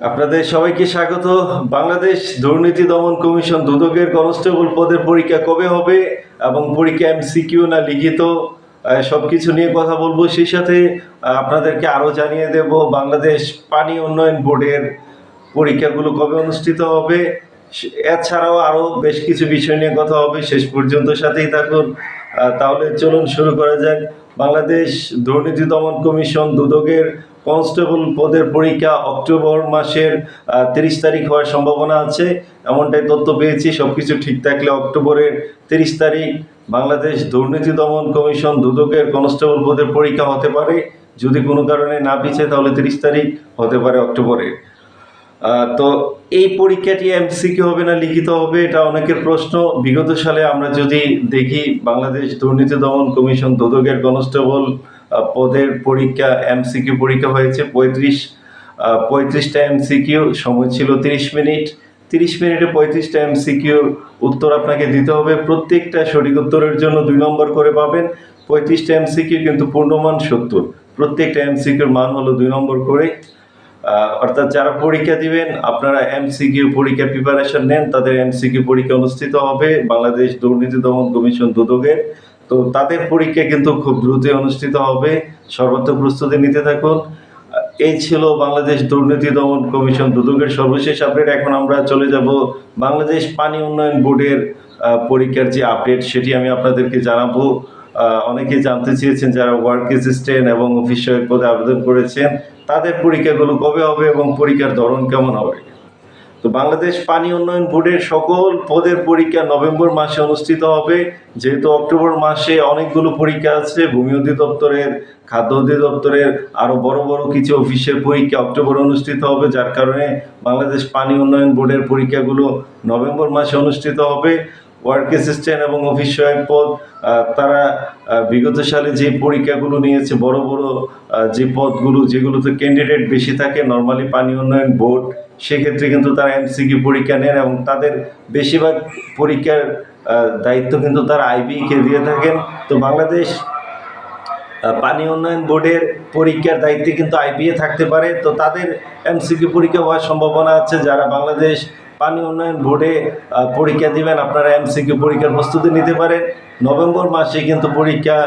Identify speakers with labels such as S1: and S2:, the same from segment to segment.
S1: আপনাদের সবাইকে স্বাগত। বাংলাদেশ দুর্নীতি দমন কমিশন দুদকের কনস্টেবল পদের পরীক্ষা কবে হবে এবং পরীক্ষা এমসিকিউ না লিখিত সব কিছু নিয়ে কথা বলব। সেই সাথে আপনাদেরকে আরও জানিয়ে দেব, বাংলাদেশ পানি উন্নয়ন বোর্ডের পরীক্ষাগুলো কবে অনুষ্ঠিত হবে। এছাড়াও আরও বেশ কিছু বিষয় নিয়ে কথা হবে। শেষ পর্যন্ত সাথেই থাকুন। তাহলে চলুন শুরু করা যাক। বাংলাদেশ দুর্নীতি দমন কমিশন দুদকের কনস্টেবল পদের পরীক্ষা অক্টোবর মাসের তিরিশ তারিখ হওয়ার সম্ভাবনা আছে। এমনটাই তথ্য পেয়েছি সব কিছু ঠিক থাকলে অক্টোবরের তিরিশ তারিখ বাংলাদেশ দুর্নীতি দমন কমিশন দুদকের কনস্টেবল পদের পরীক্ষা হতে পারে। যদি কোনো কারণে না পিছে, তাহলে তিরিশ তারিখ হতে পারে অক্টোবরে তো এই পরীক্ষাটি এমসিকিউ হবে না, লিখিত হবে, এটা অনেকের প্রশ্ন। বিগত সালে আমরা যদি দেখি বাংলাদেশ দুর্নীতি দমন কমিশন দুদকের কনস্টেবল পদের পরীক্ষা এমসিকিউ পরীক্ষা হয়েছে, পঁয়ত্রিশ পঁয়ত্রিশটা এমসিকিউ সময় ছিল তিরিশ মিনিট। তিরিশ মিনিটে পঁয়ত্রিশটা এমসিকিউর উত্তর আপনাকে দিতে হবে। প্রত্যেকটা সঠিক উত্তরের জন্য দুই নম্বর করে পাবেন। পঁয়ত্রিশটা এমসিকিউ কিন্তু পূর্ণমান সত্তর। প্রত্যেকটা এমসিকিউর মান হলো দুই নম্বর করে। অর্থাৎ যারা পরীক্ষা দিবেন, আপনারা এমসিকিউ পরীক্ষার প্রিপারেশন নেন। তাদের এমসিকিউ পরীক্ষা অনুষ্ঠিত হবে। বাংলাদেশ দুর্নীতি দমন কমিশন দুদকের। তো তাদের পরীক্ষা কিন্তু খুব দ্রুতই অনুষ্ঠিত হবে। সর্বোচ্চ প্রস্তুতি নিতে থাকুন। এই ছিল বাংলাদেশ দুর্নীতি দমন কমিশন দুদকের সর্বশেষ আপডেট। এখন আমরা চলে যাব বাংলাদেশ পানি উন্নয়ন বোর্ডের পরীক্ষার যে আপডেট, সেটি আমি আপনাদেরকে জানাব। অনেকে জানতে চেয়েছেন যারা ওয়ার্ক অ্যাসিস্ট্যান্ট এবং অফিস সহায়ক পদে আবেদন করেছেন, তাদের পরীক্ষাগুলো কবে হবে এবং পরীক্ষার ধরন কেমন হবে? তো বাংলাদেশ পানি উন্নয়ন বোর্ডের সকল পদের পরীক্ষা নভেম্বর মাসে অনুষ্ঠিত হবে। যেহেতু অক্টোবর মাসে অনেকগুলো পরীক্ষা আছে, ভূমি অধিদপ্তরের, খাদ্য অধিদপ্তরের আরও বড় বড় কিছু অফিসের পরীক্ষা অক্টোবর অনুষ্ঠিত হবে, যার কারণে বাংলাদেশ পানি উন্নয়ন বোর্ডের পরীক্ষাগুলো নভেম্বর মাসে অনুষ্ঠিত হবে। ওয়ার্ক অ্যাসিস্ট্যান্ট এবং অফিস সহায়ক পদ তারা বিগত সালে যে পরীক্ষাগুলো নিয়েছে, বড় বড় যে পদগুলো যেগুলোতে ক্যান্ডিডেট বেশি থাকে নর্মালি পানি উন্নয়ন বোর্ড সেক্ষেত্রে কিন্তু তারা এমসিকিউ পরীক্ষা নেন এবং তাদের বেশিরভাগ পরীক্ষার দায়িত্ব কিন্তু তারা আইবিকে দিয়ে থাকেন। তো বাংলাদেশ পানি উন্নয়ন বোর্ডের পরীক্ষার দায়িত্বে কিন্তু আইবিএ থাকতে পারে। তো তাদের এমসিকিউ পরীক্ষা হওয়ার সম্ভাবনা আছে। যারা বাংলাদেশ পানি উন্নয়ন বোর্ডে পরীক্ষা দিবেন, আপনারা এমসিকিউ পরীক্ষার প্রস্তুতি নিতে পারেন। নভেম্বর মাসে কিন্তু পরীক্ষা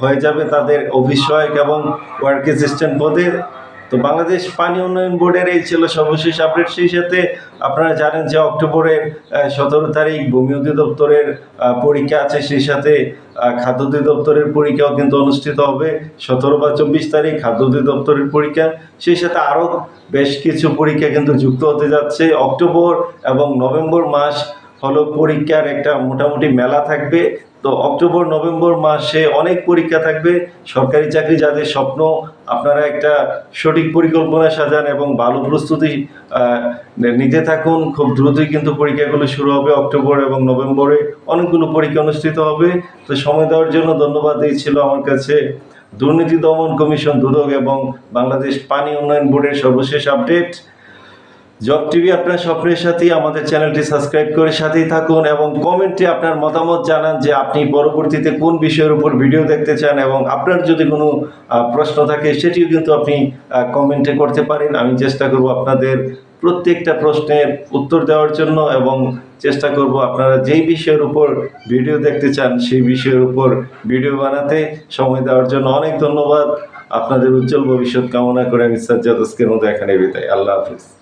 S1: হয়ে যাবে তাদের সহায়ক এবং ওয়ার্ক অ্যাসিস্ট্যান্ট পদে। তো বাংলাদেশ পানি উন্নয়ন বোর্ডের এই ছিল সর্বশেষ আপডেট সেই সাথে আপনারা জানেন যে অক্টোবরের সতেরো তারিখ ভূমি অধিদপ্তরের পরীক্ষা আছে। সেই সাথে খাদ্য অধিদপ্তরের পরীক্ষাও কিন্তু অনুষ্ঠিত হবে। সতেরো বা চব্বিশ তারিখ খাদ্য অধিদপ্তরের পরীক্ষা। সেই সাথে আরও বেশ কিছু পরীক্ষা কিন্তু যুক্ত হতে যাচ্ছে। অক্টোবর এবং নভেম্বর মাস হলো পরীক্ষার একটা মোটামুটি মেলা থাকবে। তো অক্টোবর, নভেম্বর মাসে অনেক পরীক্ষা থাকবে। সরকারি চাকরি যাদের স্বপ্ন, আপনারা একটা সঠিক পরিকল্পনা সাজান এবং ভালো প্রস্তুতি নিতে থাকুন। খুব দ্রুতই কিন্তু পরীক্ষাগুলো শুরু হবে অক্টোবর এবং নভেম্বরে। অনেকগুলো পরীক্ষা অনুষ্ঠিত হবে। তো সময় দেওয়ার জন্য ধন্যবাদ। এই ছিল আমার কাছে দুর্নীতি দমন কমিশন দুদক এবং বাংলাদেশ পানি উন্নয়ন বোর্ডের সর্বশেষ আপডেট। জব টিভি আপনার স্বপ্নের সাথে আমাদের চ্যানেলটি সাবস্ক্রাইব করে সাথেই থাকুন এবং কমেন্টে আপনার মতামত জানান যে আপনি পরবর্তীতে কোন বিষয়ের উপর ভিডিও দেখতে চান এবং আপনার যদি কোনো প্রশ্ন থাকে সেটিও কিন্তু আপনি কমেন্টে করতে পারেন। আমি চেষ্টা করব আপনাদের প্রত্যেকটা প্রশ্নের উত্তর দেওয়ার জন্য এবং চেষ্টা করব আপনারা যেই বিষয়ের উপর ভিডিও দেখতে চান সেই বিষয়ের উপর ভিডিও বানাতে সময় দেওয়ার জন্য অনেক ধন্যবাদ। আপনাদের উজ্জ্বল ভবিষ্যৎ কামনা করে আমি সাজ্জাদ আজকের মতো এখানে বিদায়। আল্লাহ হাফিজ।